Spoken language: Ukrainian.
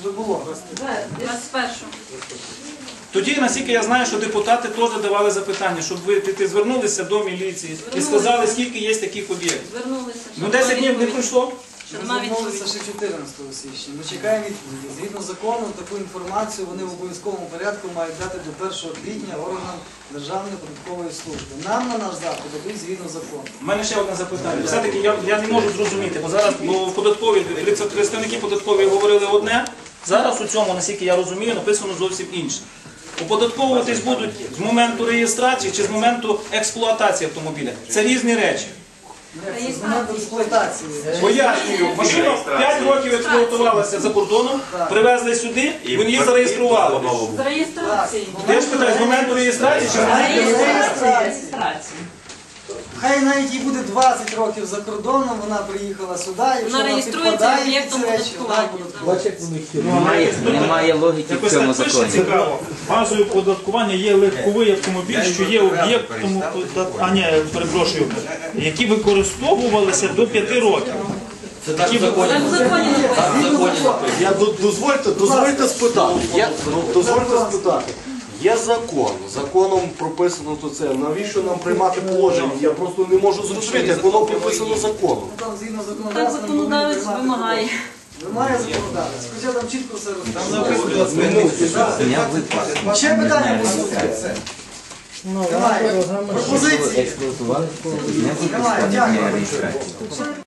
вже було. 21. Тоді, наскільки я знаю, що депутати теж давали запитання, щоб ви ти, ти звернулися до міліції і сказали, скільки є таких об'єктів. Звернулися. Ну 10 днів не пройшло. Що Ми звернулися ще 14 січня. Ми чекаємо відповіді. Згідно закону, таку інформацію вони в обов'язковому порядку мають дати до 1 квітня органам Державної податкової служби. Нам на наш запит дадуть згідно закону. У мене ще одне запитання. Все-таки я, я не можу зрозуміти, бо зараз бо в податковій лице- представники податкової говорили одне. Зараз у цьому, наскільки я розумію, написано зовсім інше. Оподатковуватись будуть з моменту реєстрації чи з моменту експлуатації автомобіля. Це різні речі. Це з моменту експлуатації. Пояснюю, машина 5 років експлуатувалася за кордоном, привезли сюди, вони її зареєстрували. З реєстрації. Я ж питаю, з моменту реєстрації чи з моменту Реєстрації. Хай навіть їй буде 20 років за кордоном, вона приїхала сюди, якщо Вона реєструється підпадає під об'єктом ці речі, вона буде Немає, немає логіки в Якось цьому так пише законі. цікаво. Базою оподаткування є легковий автомобіль, що є об'єктом, а ні, перепрошую, які використовувалися до 5 років. Такі Так в законі написано. Я до- дозвольте, дозвольте спитати. Ну, дозвольте спитати. Є закон, законом прописано то це. Навіщо нам приймати положення? Я просто не можу зрозуміти, як воно прописано законом. Ну, Там згідно Так законодавства законодавець вимагає. Вимагає законодавець. Хоча там чітко все розписано. Ще питання поступає. Немає. Пропозиції. Експлуатували, Немає. Дякую.